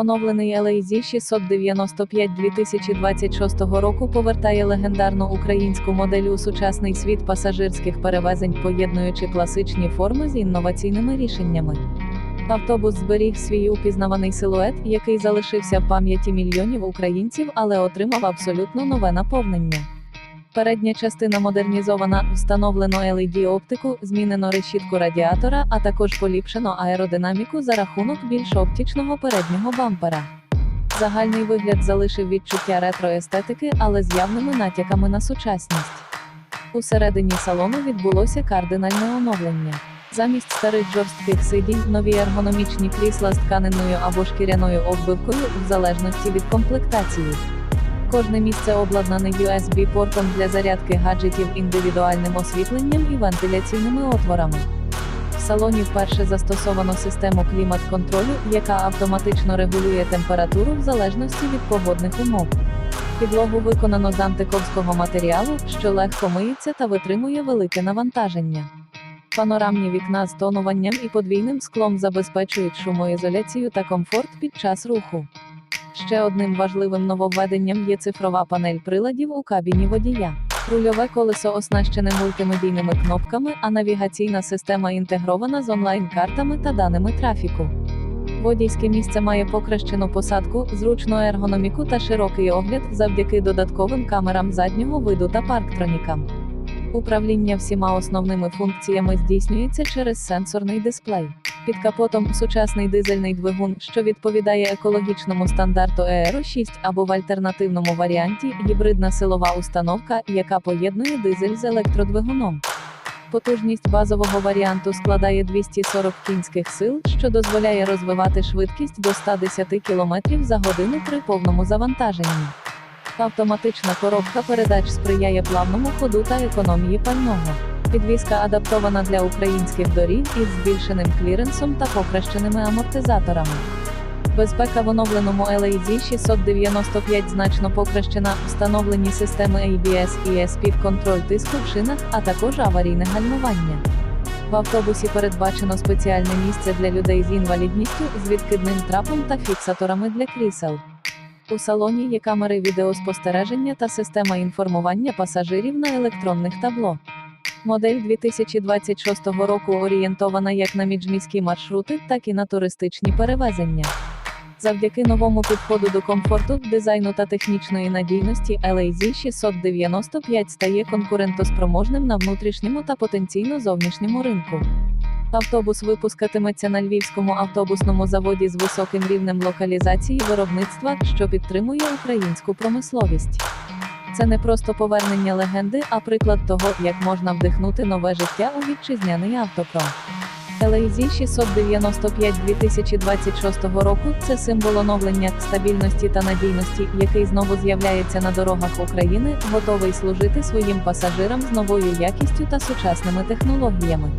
Оновлений LAZ 695 2026 року повертає легендарну українську модель у сучасний світ пасажирських перевезень, поєднуючи класичні форми з інноваційними рішеннями. Автобус зберіг свій упізнаваний силует, який залишився в пам'яті мільйонів українців, але отримав абсолютно нове наповнення. Передня частина модернізована, встановлено LED оптику, змінено решітку радіатора, а також поліпшено аеродинаміку за рахунок більш оптічного переднього бампера. Загальний вигляд залишив відчуття ретро-естетики, але з явними натяками на сучасність. Усередині салону відбулося кардинальне оновлення. Замість старих жорстких сидінь нові ергономічні крісла з тканинною або шкіряною оббивкою, в залежності від комплектації. Кожне місце обладнане USB-портом для зарядки гаджетів індивідуальним освітленням і вентиляційними отворами. В салоні вперше застосовано систему клімат-контролю, яка автоматично регулює температуру в залежності від погодних умов. Підлогу виконано з антиковського матеріалу, що легко миється та витримує велике навантаження. Панорамні вікна з тонуванням і подвійним склом забезпечують шумоізоляцію та комфорт під час руху. Ще одним важливим нововведенням є цифрова панель приладів у кабіні водія. Рульове колесо оснащене мультимедійними кнопками, а навігаційна система інтегрована з онлайн-картами та даними трафіку. Водійське місце має покращену посадку, зручну ергономіку та широкий огляд завдяки додатковим камерам заднього виду та парктронікам. Управління всіма основними функціями здійснюється через сенсорний дисплей. Під капотом сучасний дизельний двигун, що відповідає екологічному стандарту ЕРО 6 або в альтернативному варіанті гібридна силова установка, яка поєднує дизель з електродвигуном. Потужність базового варіанту складає 240 кінських сил, що дозволяє розвивати швидкість до 110 км за годину при повному завантаженні. Автоматична коробка передач сприяє плавному ходу та економії пального. Підвізка адаптована для українських доріг із збільшеним кліренсом та покращеними амортизаторами. Безпека в оновленому LAZ 695 значно покращена, встановлені системи ABS і ESP контроль тиску в шинах, а також аварійне гальмування. В автобусі передбачено спеціальне місце для людей з інвалідністю з відкидним трапом та фіксаторами для крісел. У салоні є камери відеоспостереження та система інформування пасажирів на електронних табло. Модель 2026 року орієнтована як на міжміські маршрути, так і на туристичні перевезення. Завдяки новому підходу до комфорту, дизайну та технічної надійності LAZ 695 стає конкурентоспроможним на внутрішньому та потенційно зовнішньому ринку. Автобус випускатиметься на Львівському автобусному заводі з високим рівнем локалізації виробництва, що підтримує українську промисловість. Це не просто повернення легенди, а приклад того, як можна вдихнути нове життя у вітчизняний автопром. LAZ 695 2026 року це символ оновлення, стабільності та надійності, який знову з'являється на дорогах України, готовий служити своїм пасажирам з новою якістю та сучасними технологіями.